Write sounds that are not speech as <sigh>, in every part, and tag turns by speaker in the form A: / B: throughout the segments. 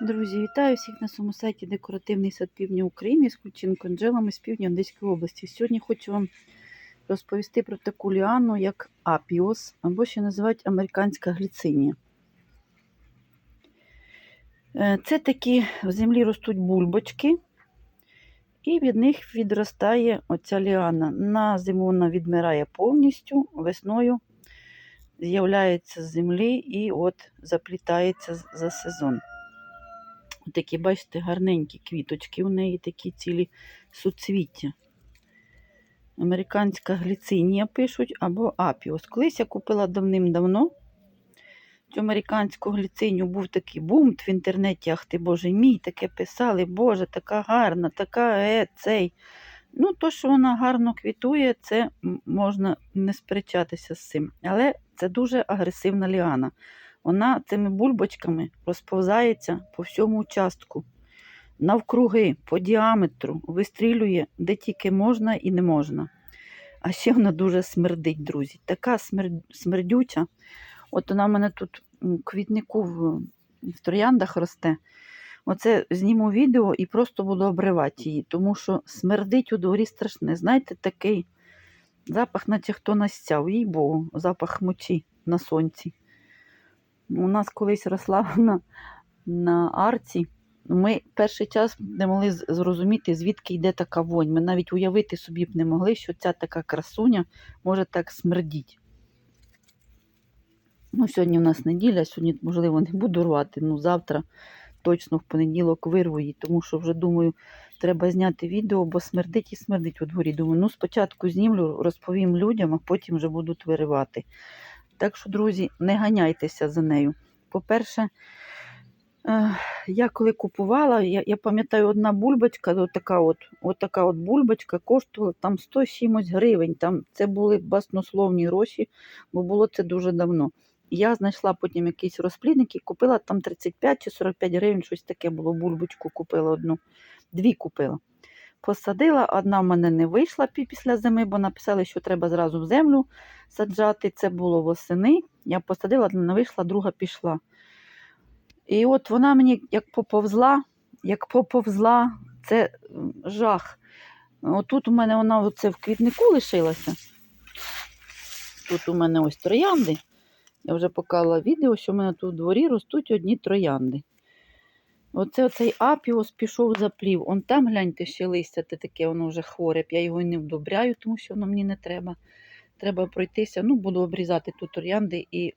A: Друзі, вітаю всіх на своєму сайті Декоративний сад півдня України з Кульченко Анджелами з півдня Одеської області. Сьогодні хочу вам розповісти про таку ліану, як апіос, або ще називають американська гліцинія. Е, Це такі в землі ростуть бульбочки, і від них відростає оця ліана. На зиму вона відмирає повністю, весною з'являється з землі і от заплітається за сезон. Такі, бачите, гарненькі квіточки, у неї такі цілі суцвіття. Американська гліцинія пишуть або апіос. Колись я купила давним-давно цю американську гліцинію, був такий бунт в інтернеті, ах ти боже мій, таке писали, боже, така гарна, така е, цей. Ну, то, що вона гарно квітує, це можна не сперечатися з цим. Але це дуже агресивна ліана. Вона цими бульбочками розповзається по всьому участку, навкруги, по діаметру, вистрілює де тільки можна і не можна. А ще вона дуже смердить, друзі. Така смердюча. От вона в мене тут в квітнику в, в трояндах росте. Оце зніму відео і просто буду обривати її, тому що смердить у дворі страшне. Знаєте, такий запах, наче хто настяв, їй богу, запах мочі на сонці. У нас колись росла <laughs> на, на арці. Ми перший час не могли зрозуміти, звідки йде така вонь. Ми навіть уявити собі б не могли, що ця така красуня може так смердіти. Ну, сьогодні у нас неділя, сьогодні, можливо, не буду рвати, ну завтра точно в понеділок вирву її, тому що вже думаю, треба зняти відео, бо смердить і смердить у дворі. Думаю, ну спочатку знімлю, розповім людям, а потім вже будуть виривати. Так що, друзі, не ганяйтеся за нею. По-перше, я коли купувала, я, я пам'ятаю, одна бульбочка, от така от, от така от бульбочка коштувала там 100 з чимось гривень. Там це були баснословні гроші, бо було це дуже давно. Я знайшла потім якийсь розплідник і купила там 35 чи 45 гривень, щось таке було. Бульбочку купила одну, дві купила. Посадила, одна в мене не вийшла після зими, бо написали, що треба зразу в землю саджати. Це було восени. Я посадила, одна не вийшла, друга пішла. І от вона мені як поповзла, як поповзла, це жах. Отут у мене вона оце в квітнику лишилася. Тут у мене ось троянди. Я вже показала відео, що в мене тут у дворі ростуть одні троянди. Оце оцей апіос пішов заплів. Он там, гляньте, ще листя те таке, воно вже хворе. Я його і не вдобряю, тому що воно мені не треба. Треба пройтися. Ну, буду обрізати тут троянди і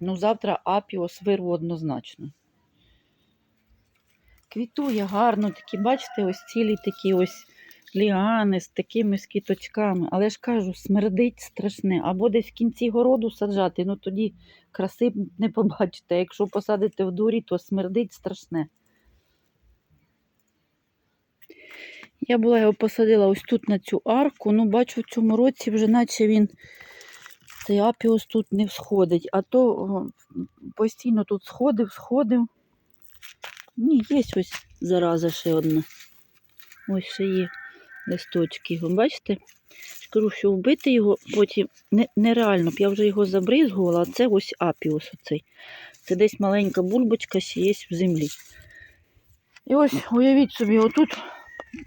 A: ну, завтра апіос вирву однозначно. Квітує гарно, такі, бачите, ось цілі такі ось ліани з такими з кіточками. Але ж кажу, смердить страшне. Або десь в кінці городу саджати, ну тоді краси не побачите. Якщо посадите в дворі, то смердить страшне. Я була його посадила ось тут на цю арку. Ну, бачу, в цьому році вже наче він цей апіос тут не всходить, а то постійно тут сходив, сходив. Ні, є ось зараза ще одна. Ось ще є листочки. Ви бачите? Скажу, що вбити його потім нереально. б. Я вже його забризгувала, а це ось апіус оцей. Це десь маленька бульбочка ще є в землі. І ось уявіть собі, отут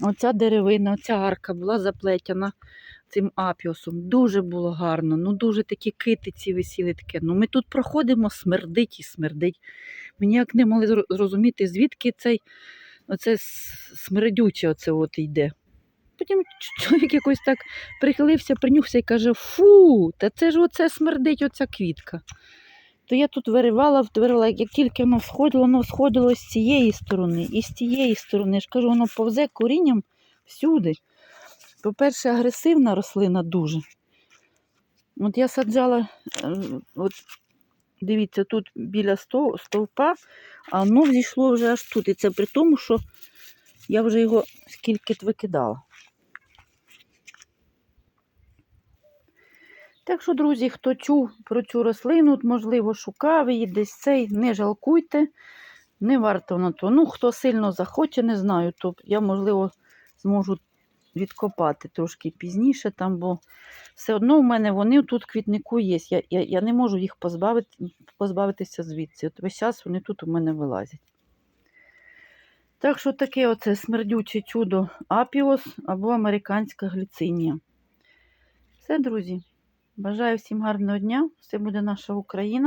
A: оця деревина, оця арка була заплетена цим апіосом. Дуже було гарно. Ну дуже такі китиці висіли таке. Ну ми тут проходимо, смердить і смердить. Ми ніяк не могли зро- зрозуміти, звідки цей оце смердюче оце от йде. Потім чоловік якось так прихилився, принюхся і каже: Фу, та це ж оце смердить оця квітка. То я тут виривала, виривала, як тільки воно сходило, воно сходило з цієї сторони і з тієї сторони. Я ж кажу, воно повзе корінням всюди. По-перше, агресивна рослина дуже. От я саджала, е, от дивіться, тут біля стовпа, а воно взійшло вже аж тут. І це при тому, що я вже його скільки викидала. Так що, друзі, хто чув про цю рослину, можливо, шукав її десь цей, не жалкуйте, не варто на то. Ну, хто сильно захоче, не знаю, то я, можливо, зможу відкопати трошки пізніше, там, бо все одно в мене вони тут квітнику є. Я, я, я не можу їх позбавити, позбавитися звідси. От весь час вони тут у мене вилазять. Так що таке оце смердюче чудо апіос або американська гліцинія. Все, друзі. Бажаю всім гарного дня. Все буде наша Україна.